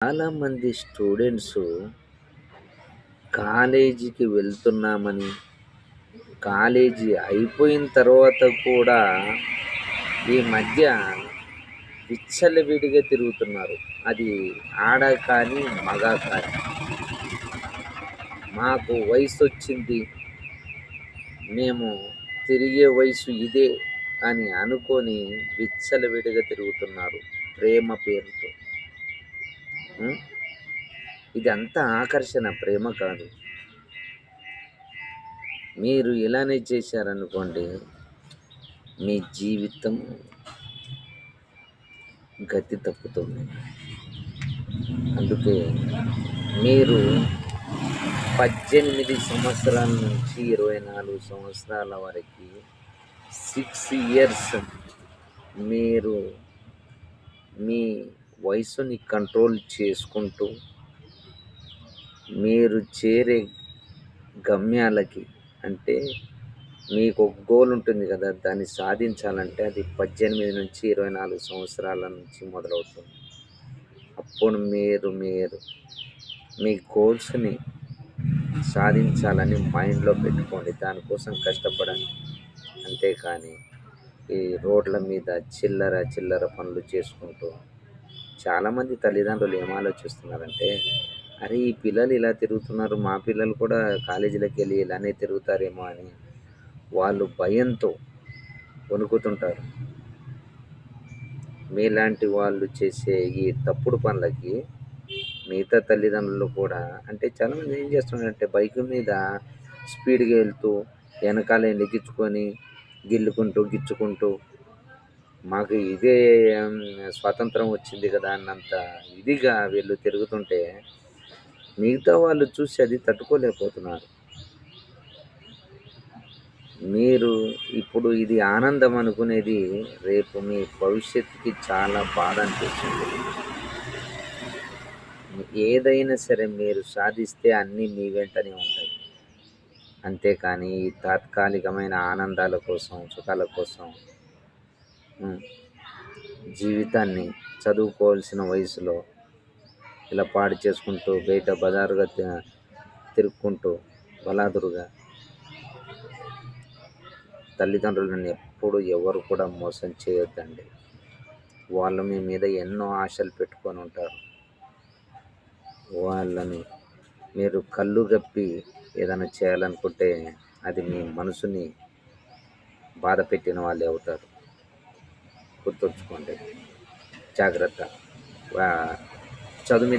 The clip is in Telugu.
చాలామంది స్టూడెంట్స్ కాలేజీకి వెళ్తున్నామని కాలేజీ అయిపోయిన తర్వాత కూడా ఈ మధ్య విచ్చలవిడిగా తిరుగుతున్నారు. అది ఆడ కానీ మగ కానీ. మాకు వయసు వచ్చింది. మేము తిరిగే వయసు ఇదే అని అనుకొని విచ్చలవిడిగా తిరుగుతున్నారు. ప్రేమ పేరుతో. ఇది అంత ఆకర్షణ ప్రేమ కాదు. మీరు ఇలానే చేశారనుకోండి మీ జీవితం గతి తప్పుతుంది. అందుకే మీరు పద్దెనిమిది సంవత్సరాల నుంచి ఇరవై నాలుగు సంవత్సరాల వరకు సిక్స్ ఇయర్స్ మీరు మీ వయసుని కంట్రోల్ చేసుకుంటూ మీరు చేరే గమ్యాలకి అంటే మీకు ఒక గోల్ ఉంటుంది కదా దాన్ని సాధించాలంటే అది పద్దెనిమిది నుంచి ఇరవై నాలుగు సంవత్సరాల నుంచి మొదలవుతుంది. అప్పుడు మీరు మీరు మీ గోల్స్ని సాధించాలని మైండ్లో పెట్టుకోండి. దానికోసం కష్టపడండి. అంతేకాని ఈ రోడ్ల మీద చిల్లర చిల్లర పనులు చేసుకుంటూ చాలామంది తల్లిదండ్రులు ఏం ఆలోచిస్తున్నారంటే అరే ఈ పిల్లలు ఇలా తిరుగుతున్నారు మా పిల్లలు కూడా కాలేజీలకు వెళ్ళి ఇలానే తిరుగుతారేమో అని వాళ్ళు భయంతో వణుకుతుంటారు. మీలాంటి వాళ్ళు చేసే ఈ తప్పుడు పనులకి మిగతా తల్లిదండ్రులు కూడా అంటే చాలామంది ఏం చేస్తున్నారంటే బైక్ మీద స్పీడ్గా వెళ్తూ వెనకాల నెగ్గించుకొని గిల్లుకుంటూ గిచ్చుకుంటూ మాకు ఇదే స్వాతంత్రం వచ్చింది కదా అన్నంత ఇదిగా వీళ్ళు తిరుగుతుంటే మిగతా వాళ్ళు చూసి అది తట్టుకోలేకపోతున్నారు. మీరు ఇప్పుడు ఇది ఆనందం అనుకునేది రేపు మీ భవిష్యత్తుకి చాలా బాధ అనిపిస్తుంది. ఏదైనా సరే మీరు సాధిస్తే అన్నీ మీ వెంటనే ఉంటాయి. అంతేకాని ఈ తాత్కాలికమైన ఆనందాల కోసం సుఖాల కోసం జీవితాన్ని చదువుకోవాల్సిన వయసులో ఇలా పాడు చేసుకుంటూ బయట బజారుగా తిరుక్కుంటూ బలాదురుగా తల్లిదండ్రులను ఎప్పుడు ఎవరు కూడా మోసం చేయొద్దండి. వాళ్ళు మీ మీద ఎన్నో ఆశలు పెట్టుకొని ఉంటారు. వాళ్ళని మీరు కళ్ళు గప్పి ఏదైనా చేయాలనుకుంటే అది మీ మనసుని బాధ పెట్టిన వాళ్ళే అవుతారు. గుర్తుంచుకోండి. జాగ్రత్త. వా- చదువు మీద